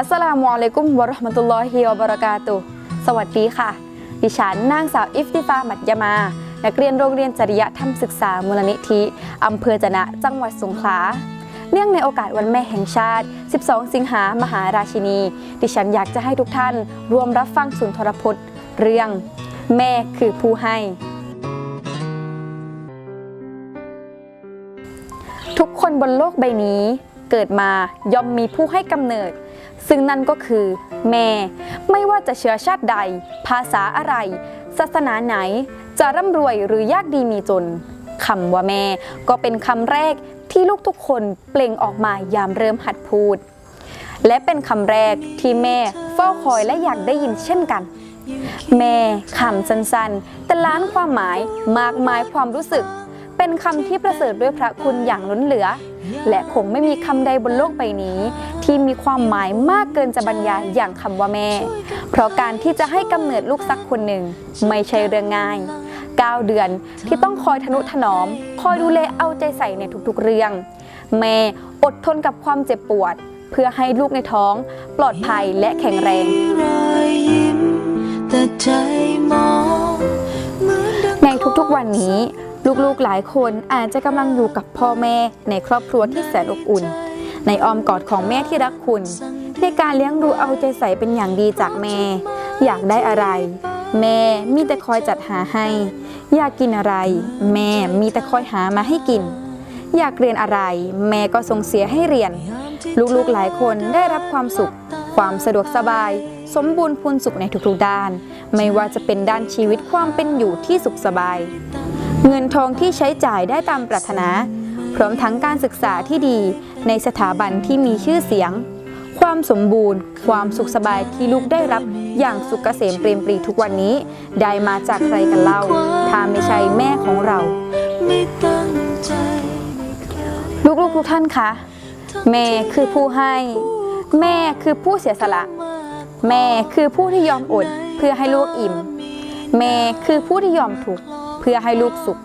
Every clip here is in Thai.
อัสสลามุอะลัยกุมวะราะห์มะตุลลอฮิวะบะเราะกาตุสวัสดีค่ะ ดิฉันนางสาวอิฟติฟาหมัดยามา นักเรียนโรงเรียนจริยธรรมศึกษามูลนิธิอำเภอจะนะจังหวัดสงขลาเนื่องในโอกาสวันแม่แห่งชาติ 12 สิงหามหาราชินี ดิฉันอยากจะให้ทุกท่านรวมรับฟังสุนทรพจน์ เรื่อง แม่คือผู้ให้ ทุกคนบนโลกใบนี้ เกิดมาย่อมมีผู้ให้กำเนิด ซึ่งนั่นก็คือ แม่ ไม่ว่าจะเชื้อชาติใด ภาษาอะไร ศาสนาไหน จะร่ำรวยหรือยากดีมีจนคำว่าแม่ก็เป็นคำแรกที่ลูกทุกคนเปล่งออกมายามเริ่มหัดพูด และเป็นคำแรกที่แม่เฝ้าคอยและอยากได้ยินเช่นกัน แม่คำสั้นๆ แต่ล้านความหมายมากมายความรู้สึก เป็นคำที่ประเสริฐด้วยพระคุณอย่างล้นเหลือ และคงไม่มีคำใดบนโลกใบนี้ ที่มีความหมายมากเกินจะบรรยายอย่างคำว่าแม่ เพราะการที่จะให้กำเนิดลูกสักคนหนึ่งไม่ใช่เรื่องง่าย 9 เดือนที่ต้องคอยทนุถนอม คอยดูแลเอาใจใส่ในทุกๆเรื่อง แม่อดทนกับความเจ็บปวด เพื่อให้ลูกในท้อง ปลอดภัยและแข็งแรงรอยยิ้มแต่ใจมองเหมือนดังในทุกๆวันนี้ลูกๆหลายคนอาจจะกำลังอยู่กับพ่อแม่ในครอบครัวที่แสนอบอุ่น ในอ้อมกอดของแม่ที่รักคุณในการเลี้ยงดูเอาใจใส่เป็นอย่างดีจากแม่ อยากได้อะไร แม่มีแต่คอยจัดหาให้ อยากกินอะไร แม่มีแต่คอยหามาให้กิน อยากเรียนอะไร แม่ก็ส่งเสียให้เรียน ลูกๆหลายคนได้รับความสุข ความสะดวกสบาย สมบูรณ์พูนสุขในทุกๆด้าน ไม่ว่าจะเป็นด้านชีวิตความเป็นอยู่ที่สุขสบาย เงินทองที่ใช้จ่ายได้ตามปรารถนา พร้อมทั้งการศึกษาที่ดีในสถาบันที่มีชื่อเสียง ความสมบูรณ์ ความสุขสบายที่ลูกได้รับอย่างสุขเกษมเปรมปรีทุกวันนี้ ได้มาจากใครกันเล่า ถ้าไม่ใช่แม่ของเราลูกๆทุกท่านคะแม่คือผู้ให้ แม่คือผู้เสียสละ แม่คือผู้ที่ยอมอดเพื่อให้ลูกอิ่ม แม่คือผู้ที่ยอมทุกข์ พื่อให้ลูกสุข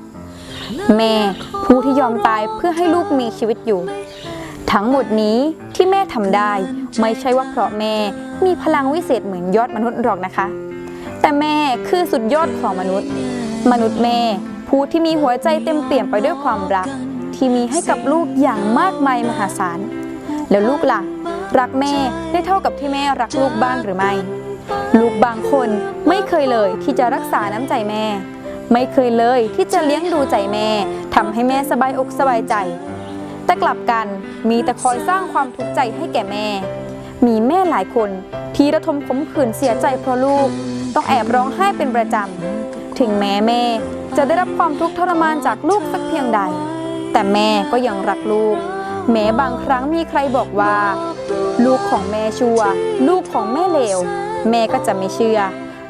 แม่ผู้ที่ยอมตายเพื่อให้ลูกมีชีวิตอยู่ ทั้งหมดนี้ที่แม่ทำได้ไม่ใช่ว่าเพราะแม่มีพลังวิเศษเหมือนยอดมนุษย์หรอกนะคะ แต่แม่คือสุดยอดของมนุษย์ มนุษย์แม่ผู้ที่มีหัวใจเต็มเปี่ยมไปด้วยความรัก ที่มีให้กับลูกอย่างมากมายมหาศาลแล้วลูกล่ะรักแม่ได้เท่ากับที่แม่รักลูกบ้างหรือไม่ ลูกบางคนไม่เคยเลยที่จะรักษาน้ำใจแม่ ไม่เคยเลยที่จะเลี้ยงดูใจแม่ทำให้แม่สบายอกสบายใจ แต่กลับกันมีแต่คอยสร้างความทุกข์ใจให้แก่แม่ มีแม่หลายคนที่ระทมขมขื่นเสียใจเพราะลูก ต้องแอบร้องไห้เป็นประจำ ถึงแม้แม่จะได้รับความทุกข์ทรมานจากลูกสักเพียงใด แต่แม่ก็ยังรักลูก แม้บางครั้งมีใครบอกว่า ลูกของแม่ชัว ลูกของแม่เลว แม่ก็จะไม่เชื่อ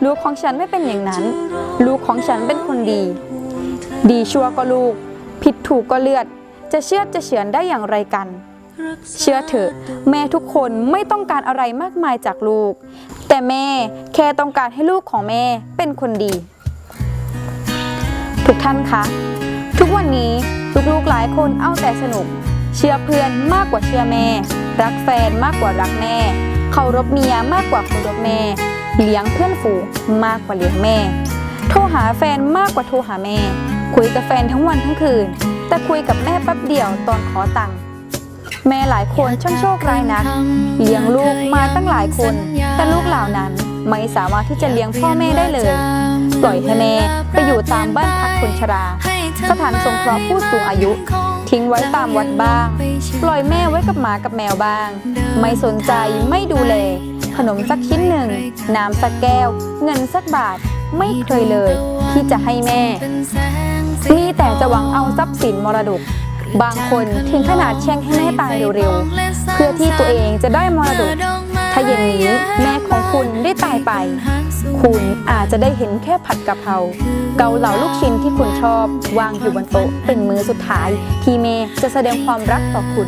ลูกของฉันไม่เป็นอย่างนั้น ลูกของฉันเป็นคนดี ดีชัวก็ลูก ผิดถูกก็เลือด จะเชื่อจะเฉือนได้อย่างไรกัน เชื่อเถอะ แม่ทุกคนไม่ต้องการอะไรมากมายจากลูก แต่แม่แค่ต้องการให้ลูกของแม่เป็นคนดี ทุกท่านคะ ทุกวันนี้ลูกๆหลายคนเอาแต่สนุก เชื่อเพื่อนมากกว่าเชื่อแม่ รักแฟนมากกว่ารักแม่เคารพเมียมากกว่าเคารพแม่ เลี้ยงเพื่อนฝูงมากกว่าเลี้ยงแม่ โทรหาแฟนมากกว่าโทรหาแม่ คุยกับแฟนทั้งวันทั้งคืน แต่คุยกับแม่แป๊บเดียวตอนขอตังค์แม่หลายคนช่างโชคร้ายนัก เลี้ยงลูกมาตั้งหลายคน แต่ลูกเหล่านั้นไม่สามารถที่จะเลี้ยงพ่อแม่ได้เลย ปล่อยให้แม่ไปอยู่ตามบ้านพักคนชรา สถานสงเคราะห์ผู้สูงอายุ ทิ้งไว้ตามวัดบ้าง ปล่อยแม่ไว้กับหมากับแมวบ้าง ไม่สนใจไม่ดูแล ขนมสักชิ้นหนึ่ง น้ำสักแก้ว เงินสักบาทไม่เคยเลย ที่จะให้แม่มีแต่จะหวังเอาทรัพย์สินมรดก บางคนถึงขนาดแช่งให้แม่ตายเร็วๆ เพื่อที่ตัวเองจะได้มรดก ถ้าอย่างนี้แม่ของคุณได้ตายไป คุณอาจจะได้เห็นแค่ผัดกะเพราเกาเหลาลูกชิ้นที่คุณชอบ วางอยู่บนโต๊ะเป็นมื้อสุดท้าย ที่เมย์จะแสดงความรักต่อคุณ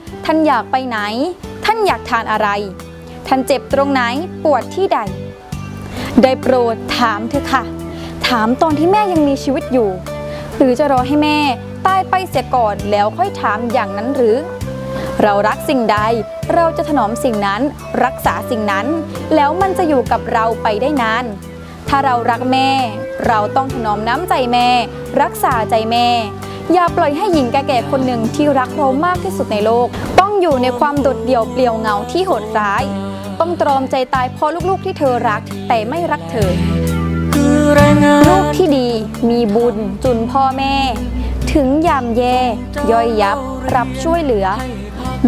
ท่านอยากไปไหน ท่านอยากทานอะไร ท่านเจ็บตรงไหนปวดที่ใด ได้โปรดถามเถอะค่ะ ถามตอนที่แม่ยังมีชีวิตอยู่ หรือจะรอให้แม่ตายไปเสียก่อนแล้วค่อยถามอย่างนั้นหรือ เรารักสิ่งใดเราจะถนอมสิ่งนั้น รักษาสิ่งนั้น แล้วมันจะอยู่กับเราไปได้นานถ้าเรารักแม่ เราต้องถนอมน้ำใจแม่ รักษาใจแม่ อย่าปล่อยให้หญิงแก่ๆคนหนึ่งที่รักเรามากที่สุดในโลก ต้องอยู่ในความโดดเดี่ยวเปลี่ยวเหงาที่โหดร้าย ต้องตรอมใจตายเพราะลูกๆที่เธอรัก แต่ไม่รักเธออลูกที่ดีมีบุญจุนพ่อแม่ ถึงยามแย่ย่อยยับ รับช่วยเหลือ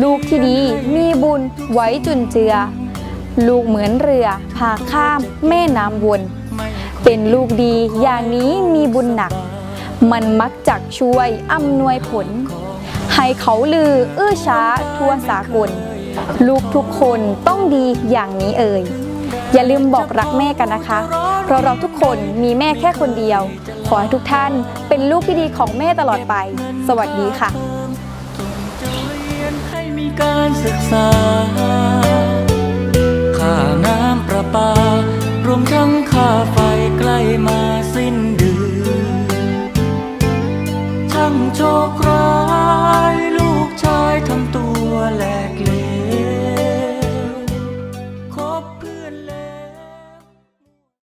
ลูกที่ดีมีบุญไว้จุนเจือ ลูกเหมือนเรือพาข้ามแม่น้ำวน เป็นลูกดีอย่างนี้มีบุญหนัก มันมักจักช่วยอำนวยผล ให้เขาลืออื้อช้าทั่วสากล ลูกทุกคนต้องดีอย่างนี้เอ่ย อย่าลืมบอกรักแม่กันนะคะ เพราะเราทุกคนมีแม่แค่คนเดียว ขอให้ทุกท่านเป็นลูกที่ดีของแม่ตลอดไป สวัสดีค่ะการศึกษาค่าน้ำประปารวมทั้งค่าไฟ